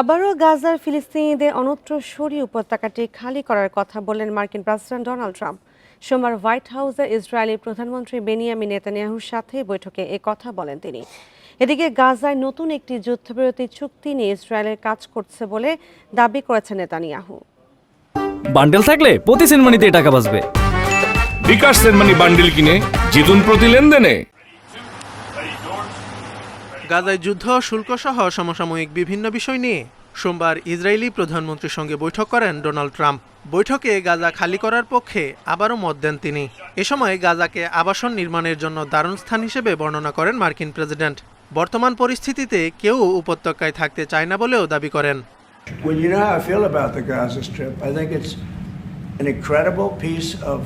আবারও গাজার ফিলিস্তিনিদের অন্যত্র সরিয়ে উপত্যকাটি খালি করার কথা বললেন মার্কিন প্রেসিডেন্ট ডোনাল্ড ট্রাম্প। সোমবার হোয়াইট হাউসে ইসরায়েলি প্রধানমন্ত্রী বেনিয়ামিন নেতানিয়াহুর সাথে বৈঠকে এ কথা বলেন তিনি। এদিকে গাজায় নতুন একটি যুদ্ধবিরতি চুক্তি নিয়ে ইসরায়েলের কাজ করছে বলে দাবি করেছেন নেতানিয়াহু। বান্ডেল থাকলে প্রতি সেনমানিতে টাকা বাঁচবে। বিকাশ সেনমানি বান্ডিল কিনে জিতুন প্রতি লেনদেনে। গাজায় যুদ্ধ শুল্ক সহ সমসাময়িক বিভিন্ন বিষয় নিয়ে সোমবার ইসরায়েলি প্রধানমন্ত্রীর সঙ্গে বৈঠক করেন ডোনাল্ড ট্রাম্প। বৈঠকে গাজা খালি করার পক্ষে আবারও মত দেন তিনি। এ সময় গাজাকে আবাসন নির্মাণের জন্য দারুণ স্থান হিসেবে বর্ণনা করেন মার্কিন প্রেসিডেন্ট। বর্তমান পরিস্থিতিতে কেউ উপত্যকায় থাকতে চায় না বলেও দাবি করেন। Well, you know how I feel about the Gaza Strip. I think it's an incredible piece of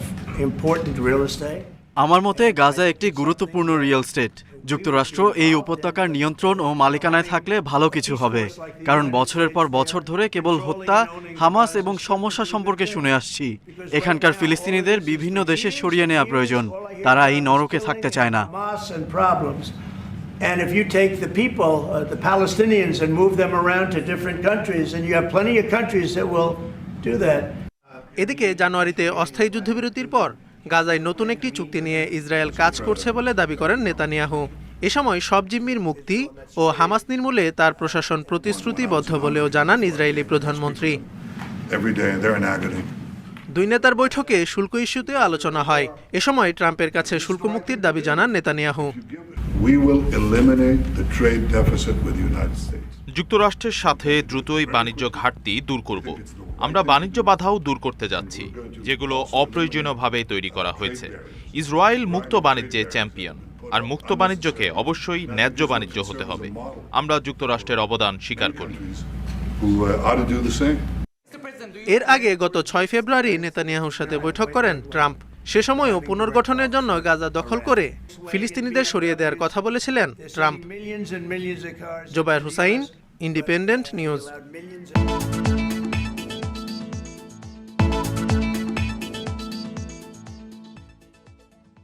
important real estate. আমার মতে গাজা একটি গুরুত্বপূর্ণ রিয়েল স্টেট যুক্তরাষ্ট্র এই উপত্যকার নিয়ন্ত্রণ ও মালিকানায় থাকলে ভালো কিছু হবে কারণ বছরের পর বছর ধরে কেবল হত্যা হামাস এবং সমস্যা সম্পর্কে শুনে আসছি এখানকার ফিলিস্তিনিদের বিভিন্ন দেশে সরিয়ে নেওয়া প্রয়োজন তারা এই নরকে থাকতে চায় না. And if you take the people, uh, the Palestinians, and move them around to different countries, and you have plenty of countries that will do that. এদিকে জানুয়ারিতে অস্থায়ী যুদ্ধবিরতির পর গাজায় নতুন একটি চুক্তি নিয়ে ইসরায়েল কাজ করছে বলে দাবি করেন নেতানিয়াহু এ সময় সব জিম্মির মুক্তি ও হামাস নির্মূলে তার প্রশাসন প্রতিশ্রুতিবদ্ধ বলেও জানান ইসরায়েলি প্রধানমন্ত্রী. দুই নেতার বৈঠকে শুল্ক ইস্যুতে আলোচনা হয়। এ সময় ট্রাম্পের কাছে শুল্ক মুক্তির দাবি জানান নেতানিয়াহু. যুক্তরাষ্ট্রের সাথে দ্রুতই বাণিজ্য ঘাটতি দূর করব। আমরা বাণিজ্য বাধাও দূর করতে যাচ্ছি যেগুলো অপ্রয়োজনীয়ভাবে তৈরি করা হয়েছে। ইসরায়েল মুক্ত বাণিজ্যে চ্যাম্পিয়ন। আর মুক্ত বাণিজ্যকে অবশ্যই ন্যায্য বাণিজ্য হতে হবে আমরা যুক্তরাষ্ট্রের অবদান স্বীকার করি. এর আগে গত ছয় ফেব্রুয়ারি নেতানিয়াহুর সাথে বৈঠক করেন ট্রাম্প সে সময়ও পুনর্গঠনের জন্য গাজা দখল করে ফিলিস্তিনিদের সরিয়ে দেওয়ার কথা বলেছিলেন Trump. Zobayer Hussain, Independent News